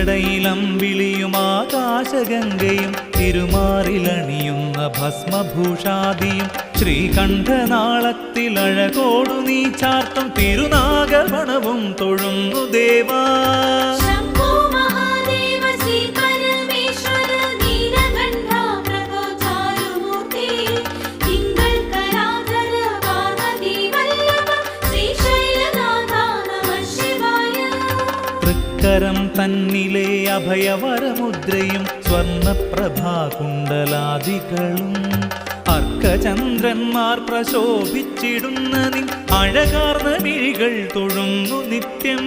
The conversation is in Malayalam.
തിരുജടയിലമ്പിളിയും ആകാശഗംഗയും തിരുമാറിലണിയുന്ന ഭസ്മഭൂഷാദിയും ശ്രീകണ്ഠനാളത്തിൽ അഴകോടു നീ ചാർത്തും തിരുനാഗവണവും തൊഴുന്നു ദേവാ. കരം തന്നിലെ അഭയവരമുദ്രയും സ്വർണപ്രഭാകുണ്ടലാദികളും. അർക്കചന്ദ്രന്മാർ പ്രശോഭിച്ചിടുന്നതിൽ അഴകാർന്ന വിഴികൾ തൊഴുന്നു നിത്യം.